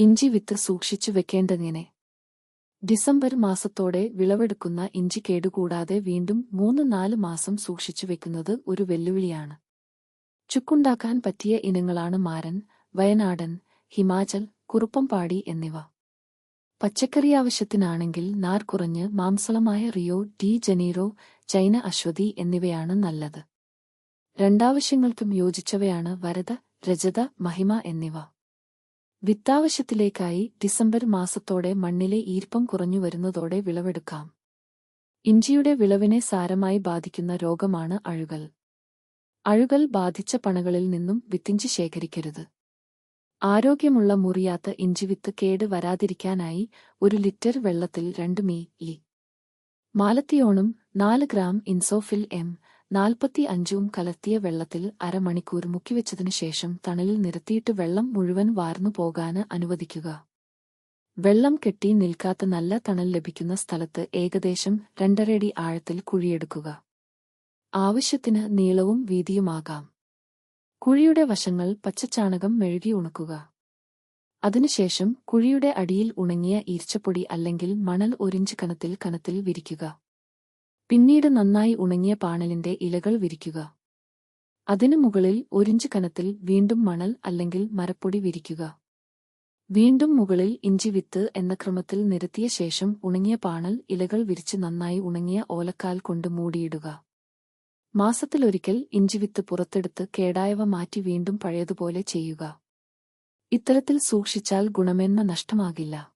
ഇഞ്ചി വിത്ത് സൂക്ഷിച്ചു വെക്കേണ്ടതിനെ. ഡിസംബർ മാസത്തോടെ വിളവെടുക്കുന്ന ഇഞ്ചി കേടുകൂടാതെ വീണ്ടും മൂന്ന് നാല് മാസം സൂക്ഷിച്ചു വെക്കുന്നത് ഒരു വെല്ലുവിളിയാണ്. ചുക്കുണ്ടാക്കാൻ പറ്റിയ ഇനങ്ങളാണ് മാരൻ വയനാടൻ ഹിമാചൽ കുറുപ്പംപാടി എന്നിവ. പച്ചക്കറി ആവശ്യത്തിനാണെങ്കിൽ നാർ കുറഞ്ഞ് മാംസളമായ Rio de Janeiro China Aswathi എന്നിവയാണ് നല്ലത്. രണ്ടാവശ്യങ്ങൾക്കും യോജിച്ചവയാണ് വരദ രജത മഹിമ എന്നിവ. വിത്താവശ്യത്തിലേക്കായി ഡിസംബർ മാസത്തോടെ മണ്ണിലെ ഈർപ്പം കുറഞ്ഞു വരുന്നതോടെ വിളവെടുക്കാം. ഇഞ്ചിയുടെ വിളവിനെ സാരമായി ബാധിക്കുന്ന രോഗമാണ് അഴുകൽ. അഴുകൽ ബാധിച്ച പണകളിൽ നിന്നും വിത്തിഞ്ചി ശേഖരിക്കരുത്. ആരോഗ്യമുള്ള മുറിയാത്ത ഇഞ്ചിവിത്ത് കേട് വരാതിരിക്കാനായി ഒരു ലിറ്റർ വെള്ളത്തിൽ രണ്ട് മീ ഇ മാലത്തിയോണും നാല് ഗ്രാം ഇൻസോഫിൽ എം നാൽപ്പത്തി അഞ്ചും കലർത്തിയ വെള്ളത്തിൽ അരമണിക്കൂർ മുക്കിവെച്ചതിനു ശേഷം തണലിൽ നിരത്തിയിട്ട് വെള്ളം മുഴുവൻ വാർന്നു പോകാന് അനുവദിക്കുക. വെള്ളം കെട്ടി നിൽക്കാത്ത നല്ല തണൽ ലഭിക്കുന്ന സ്ഥലത്ത് ഏകദേശം രണ്ടരയടി ആഴത്തിൽ കുഴിയെടുക്കുക. ആവശ്യത്തിന് നീളവും വീതിയുമാകാം. കുഴിയുടെ വശങ്ങൾ പച്ചച്ചാണകം മെഴുകി ഉണക്കുക. അതിനുശേഷം കുഴിയുടെ അടിയിൽ ഉണങ്ങിയ ഈർച്ചപ്പൊടി അല്ലെങ്കിൽ മണൽ ഒരിഞ്ച് കനത്തിൽ കനത്തിൽ വിരിക്കുക. പിന്നീട് നന്നായി ഉണങ്ങിയ പാണലിന്റെ ഇലകൾ വിരിക്കുക. അതിനു മുകളിൽ ഒരിഞ്ച് കനത്തിൽ വീണ്ടും മണൽ അല്ലെങ്കിൽ മരപ്പൊടി വിരിക്കുക. വീണ്ടും മുകളിൽ ഇഞ്ചി വിത്ത് എന്ന ക്രമത്തിൽ നിരത്തിയ ശേഷം ഉണങ്ങിയ പാണൽ ഇലകൾ വിരിച്ച് നന്നായി ഉണങ്ങിയ ഓലക്കാൽ കൊണ്ട് മൂടിയിടുക. മാസത്തിലൊരിക്കൽ ഇഞ്ചി വിത്ത് പുറത്തെടുത്ത് കേടായവ മാറ്റി വീണ്ടും പഴയതുപോലെ ചെയ്യുക. ഇത്തരത്തിൽ സൂക്ഷിച്ചാൽ ഗുണമേന്മ നഷ്ടമാകില്ല.